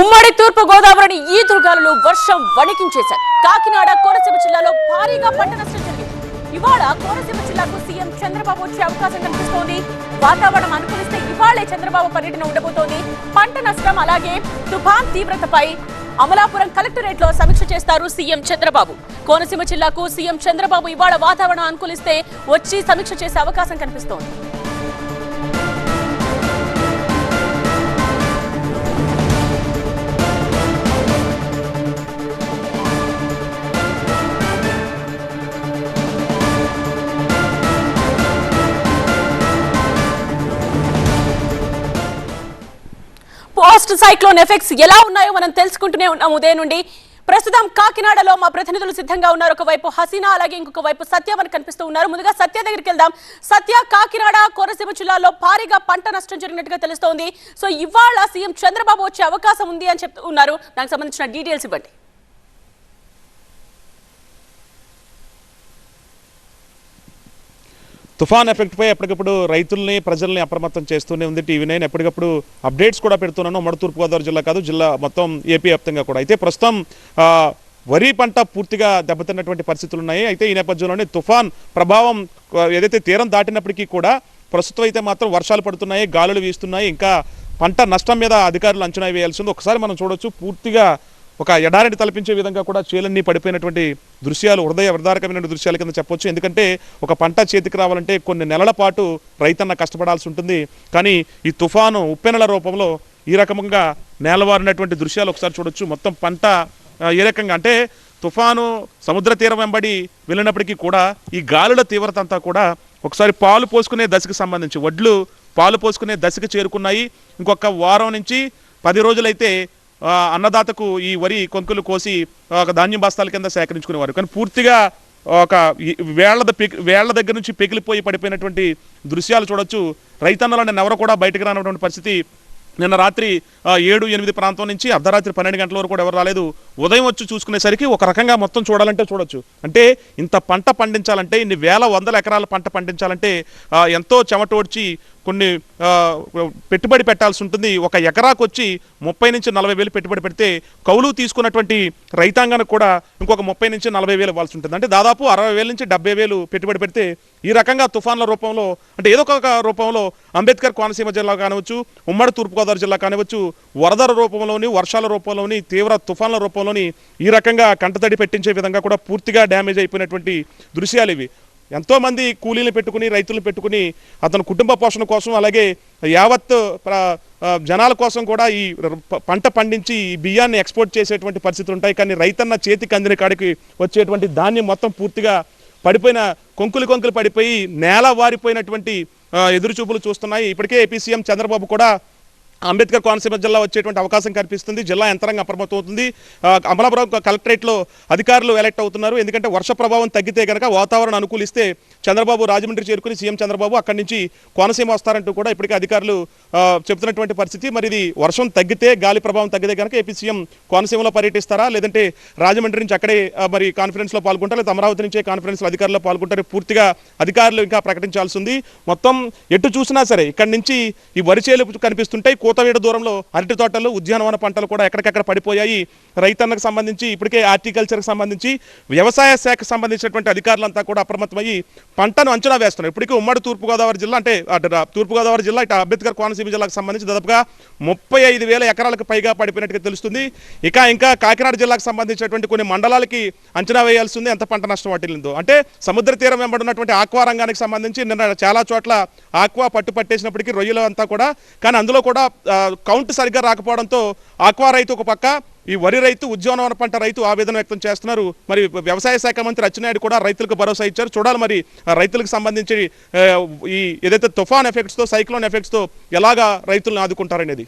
ఉమ్మడి తూర్పు గోదావరిని ఈ దుర్గాలలో వర్షం వణికించేశారు కాకినాడ కోనసీమ జిల్లాలో భారీగా పంట నష్టం జరిగింది. ఇవాళ కోనసీమ జిల్లాకు సీఎం చంద్రబాబు వచ్చే అవకాశం కనిపిస్తోంది. వాతావరణం అనుకూలిస్తే ఇవాళే చంద్రబాబు పర్యటన ఉండబోతోంది. పంట నష్టం అలాగే తుఫాన్ తీవ్రతపై అమలాపురం కలెక్టరేట్లో సమీక్ష చేస్తారు సీఎం చంద్రబాబు. కోనసీమ జిల్లాకు సీఎం చంద్రబాబు ఇవాళ వాతావరణం అనుకూలిస్తే వచ్చి సమీక్ష చేసే అవకాశం కనిపిస్తోంది. పోస్ట్ సైక్లోన్ ఎఫెక్ట్స్ ఎలా ఉన్నాయో మనం తెలుసుకుంటూనే ఉన్నాం ఉదయం నుండి. ప్రస్తుతం కాకినాడలో మా ప్రతినిధులు సిద్ధంగా ఉన్నారు. ఒకవైపు హసీనా అలాగే ఇంకొక వైపు సత్య మనకు కనిపిస్తూ ఉన్నారు. ముందుగా సత్య దగ్గరికి వెళ్దాం. సత్య కాకినాడ కోనసీమ జిల్లాలో భారీగా పంట నష్టం జరిగినట్టుగా తెలుస్తోంది. సో ఇవాళ సీఎం చంద్రబాబు వచ్చే అవకాశం ఉంది అని చెప్తూ ఉన్నారు దానికి సంబంధించిన డీటెయిల్స్ ఇవ్వండి. తుఫాన్ ఎఫెక్ట్ పై ఎప్పటికప్పుడు రైతుల్ని ప్రజల్ని అప్రమత్తం చేస్తూనే ఉంది టీవీ నైన్. ఎప్పటికప్పుడు అప్డేట్స్ కూడా పెడుతున్నాను. ఉమ్మడి తూర్పుగోదావరి జిల్లా కాదు జిల్లా మొత్తం ఏపీ వ్యాప్తంగా కూడా. అయితే ప్రస్తుతం వరి పంట పూర్తిగా దెబ్బతిన్నటువంటి పరిస్థితులు ఉన్నాయి అయితే ఈ నేపథ్యంలోనే తుఫాన్ ప్రభావం ఏదైతే తీరం దాటినప్పటికీ కూడా ప్రస్తుతం అయితే మాత్రం వర్షాలు పడుతున్నాయి గాలులు వీస్తున్నాయి. ఇంకా పంట నష్టం మీద అధికారులు అంచనా వేయాల్సింది ఒకసారి మనం చూడొచ్చు పూర్తిగా ఒక ఎడారిని తలపించే విధంగా కూడా చేలన్నీ పడిపోయినటువంటి దృశ్యాలు హృదయ వృధారకమైన దృశ్యాల కింద చెప్పొచ్చు. ఎందుకంటే ఒక పంట చేతికి రావాలంటే కొన్ని నెలల పాటు రైతన్న కష్టపడాల్సి ఉంటుంది. కానీ ఈ తుఫాను ఉప్పెనల రూపంలో ఈ రకంగా నేలవారినటువంటి దృశ్యాలు ఒకసారి చూడొచ్చు. మొత్తం పంట ఏ రకంగా అంటే తుఫాను సముద్ర తీరం వెంబడి వెళ్ళినప్పటికీ కూడా ఈ గాలుల తీవ్రత అంతా కూడా ఒకసారి పాలు పోసుకునే దశకు సంబంధించి వడ్లు పాలు పోసుకునే దశకు చేరుకున్నాయి. ఇంకొక వారం నుంచి పది రోజులైతే అన్నదాతకు ఈ వరి కొంకులు కోసి ఒక ధాన్యం బస్తాల కింద సేకరించుకునేవారు. కానీ పూర్తిగా ఒక వేళ్ళ వేళ్ళ దగ్గర నుంచి పెగిలిపోయి పడిపోయినటువంటి దృశ్యాలు చూడొచ్చు. రైతన్నలు ఎవరు కూడా బయటకు రానటువంటి పరిస్థితి. నిన్న రాత్రి ఏడు ఎనిమిది ప్రాంతం నుంచి అర్ధరాత్రి పన్నెండు గంటల వరకు కూడా ఎవరు రాలేదు. ఉదయం వచ్చి చూసుకునేసరికి ఒక రకంగా మొత్తం చూడాలంటే చూడొచ్చు. అంటే ఇంత పంట పండించాలంటే ఇన్ని వేల వందల ఎకరాల పంట పండించాలంటే ఎంతో చెమటోడ్చి కొన్ని పెట్టుబడి పెట్టాల్సి ఉంటుంది. ఒక ఎకరాకు వచ్చి ముప్పై నుంచి నలభై వేలు పెట్టుబడి పెడితే కౌలు తీసుకున్నటువంటి రైతాంగానికి కూడా ఇంకొక ముప్పై నుంచి నలభై వేలు ఇవ్వాల్సి ఉంటుంది. అంటే దాదాపు అరవై వేల నుంచి డెబ్బై వేలు పెట్టుబడి పెడితే ఈ రకంగా తుఫాన్ల రూపంలో అంటే ఏదో ఒక రూపంలో అంబేద్కర్ కోనసీమ జిల్లా కానివచ్చు ఉమ్మడి తూర్పుగోదావరి జిల్లా కానివచ్చు వరదల రూపంలోని వర్షాల రూపంలోని తీవ్ర తుఫాన్ల రూపంలోని ఈ రకంగా కంటతడి పెట్టించే విధంగా కూడా పూర్తిగా డ్యామేజ్ అయిపోయినటువంటి దృశ్యాలు ఇవి. ఎంతోమంది కూలీలు పెట్టుకుని రైతులు పెట్టుకుని అతని కుటుంబ పోషణ కోసం అలాగే యావత్ జనాల కోసం కూడా ఈ పంట పండించి ఈ బియ్యాన్ని ఎక్స్పోర్ట్ చేసేటువంటి పరిస్థితులు ఉంటాయి. కానీ రైతన్న చేతికి అందిన కాడికి వచ్చేటువంటి ధాన్యం మొత్తం పూర్తిగా పడిపోయిన కొంకులు కొంకులు పడిపోయి నేల వారిపోయినటువంటి ఎదురుచూపులు చూస్తున్నాయి. ఇప్పటికే ఏపీ సీఎం చంద్రబాబు కూడా అంబేద్కర్ కోనసీమ జిల్లా వచ్చేటువంటి అవకాశం కనిపిస్తుంది జిల్లా యంత్రాంగం అప్రమత్తం అవుతుంది. అమలాపురం కలెక్టరేట్లో అధికారులు ఎలక్ట్ అవుతున్నారు. ఎందుకంటే వర్ష ప్రభావం తగ్గితే కనుక వాతావరణం అనుకూలిస్తే చంద్రబాబు రాజమండ్రి చేరుకుని సీఎం చంద్రబాబు అక్కడి నుంచి కోనసీమ వస్తారంటూ కూడా ఇప్పటికే అధికారులు చెబుతున్నటువంటి పరిస్థితి. మరి ఇది వర్షం తగ్గితే గాలి ప్రభావం తగ్గితే కనుక ఏపీ సీఎం కోనసీమలో పర్యటిస్తారా? లేదంటే రాజమండ్రి నుంచి అక్కడే మరి కాన్ఫరెన్స్లో పాల్గొంటారు? లేదా అమరావతి నుంచే కాన్ఫరెన్స్లో అధికారులు పాల్గొంటారు. పూర్తిగా అధికారులు ఇంకా ప్రకటించాల్సి ఉంది. మొత్తం ఎటు చూసినా సరే ఇక్కడి నుంచి ఈ వరిచేలు కనిపిస్తుంటాయి. కూతవేడు దూరంలో అరటి తోటలు ఉద్యానవన పంటలు కూడా ఎక్కడికెక్కడ పడిపోయాయి. రైతన్నకు సంబంధించి ఇప్పటికే హార్టికల్చర్కి సంబంధించి వ్యవసాయ శాఖకు సంబంధించినటువంటి అధికారులంతా కూడా అప్రమత్తమయ్యి పంటను అంచనా వేస్తున్నారు. ఇప్పటికీ ఉమ్మడి తూర్పుగోదావరి జిల్లా అంటే తూర్పుగోదావరి జిల్లా ఇటు అంబేద్కర్ కోనసీమ జిల్లాకు సంబంధించి దాదాపుగా ముప్పై ఐదు వేల ఎకరాలకు పైగా పడిపోయినట్టుగా తెలుస్తుంది. ఇక ఇంకా కాకినాడ జిల్లాకు సంబంధించినటువంటి కొన్ని మండలాలకి అంచనా వేయాల్సి ఉంది. ఎంత పంట నష్టం వాటిల్లిందో. అంటే సముద్ర తీరం వెంబడినటువంటి ఆక్వా రంగానికి సంబంధించి నిన్న చాలా చోట్ల ఆక్వా పట్టు పట్టేసినప్పటికీ రొయ్యలు అంతా కూడా కానీ అందులో కూడా కౌంట్ సరిగ్గా రాకపోవడంతో ఆక్వా రైతు ఒక పక్క ఈ వరి రైతు ఉద్యానవన పంట రైతు ఆవేదన వ్యక్తం చేస్తున్నారు. మరి వ్యవసాయ శాఖ మంత్రి అచ్చెన్నాయుడు కూడా రైతులకు భరోసా ఇచ్చారు. చూడాలి మరి ఆ రైతులకు సంబంధించి ఈ ఏదైతే తుఫాన్ ఎఫెక్ట్స్తో సైక్లోన్ ఎఫెక్ట్స్తో ఎలాగా రైతులను ఆదుకుంటారనేది.